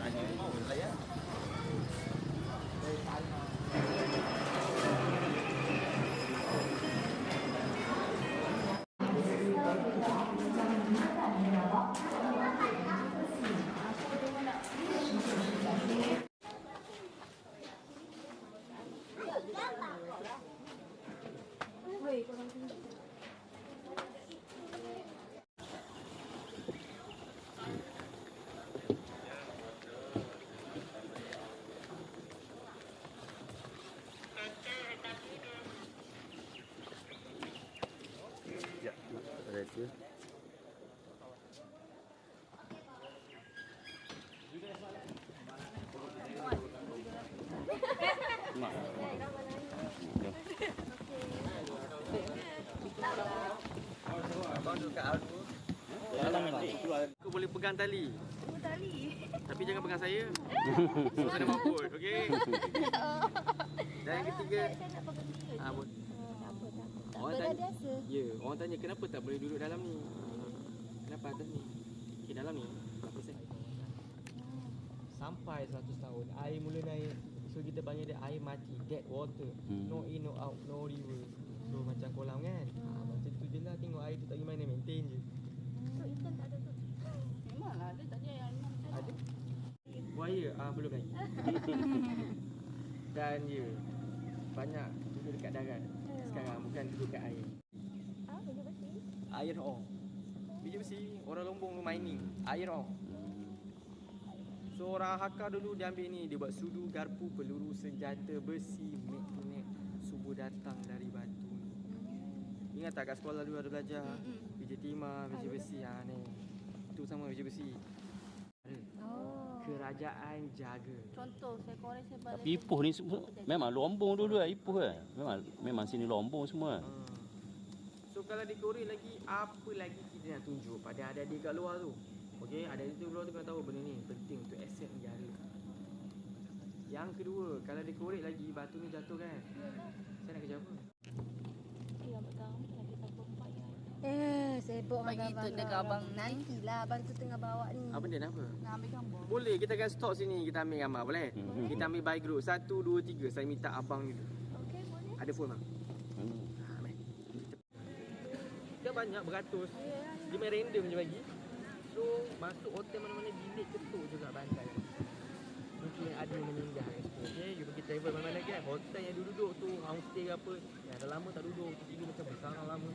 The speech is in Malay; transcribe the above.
啊，对呀。Ada itu. Mak. Abang duduk kat Aldo. Dalam nanti. Aku boleh pegang tali. Oh, tali. Tapi jangan pegang saya. So saya nak mampus, okey? Dan yang ketiga, ah, bo- Oh, tak tak. Tak Orang tanya- biasa. ya, orang tanya kenapa tak boleh duduk dalam ni? Kenapa atas ni? Okey, dalam ni. Tak apa saya. Sampai 100 tahun, air mula naik. So kita panggil dia air mati, dead water. Hmm. No in, no out, no river. So macam kolam kan? Ha, macam tu je lah tengok air tu tak pergi mana, maintain je. So, ikan tak ada tu. Memanglah ada tadi yang Ada? Buaya? Ah, belum lagi. Dan ya, banyak duduk dekat darat sekarang, bukan duduk kat air. Ah. Air ore. Biji besi, orang Lombong tu mining. Air ore. So orang Hakka dulu dia ambil ni, dia buat sudu, garpu, peluru, senjata, besi, magnet, subuh datang dari batu ni. Ingat tak kat sekolah dulu ada belajar biji timah, biji besi ha ni. Tu sama biji besi. Ada. Kerajaan jaga. Contoh saya korek saya balik. Tapi Ipoh ni semua memang lombong dulu lah Ipoh kan. Memang memang sini lombong semua. Ha. So kalau dikorek lagi, apa lagi kita nak tunjuk pada adik-adik kat luar tu? Okey, adik-adik tu luar tu kena tahu benda ni penting untuk aset negara. Yang kedua, kalau dikorek lagi, batu ni jatuh kan? Saya nak kerja apa? Eh, abang tahu lagi tak perempuan yang Sibuk Bagi dengan tu abang. dekat abang. Nantilah abang tu tengah bawa ni. Apa dia nak apa? nak ambil gambar. Boleh, kita akan stop sini, kita ambil gambar, boleh? Mhm. Kita ambil by group. Satu, dua, tiga. Saya minta abang ni. Okey, boleh. Ada phone bang? Hmm. Ha. Dia banyak beratus. Dia main random je bagi. So, masuk hotel mana-mana bilik ketuk juga bantai. Mungkin ada yang meninggal. Okay, you pergi travel mana-mana kan. Hotel yang duduk-duduk tu, homestay ke apa. Yang dah lama tak duduk, tidur macam besar lama.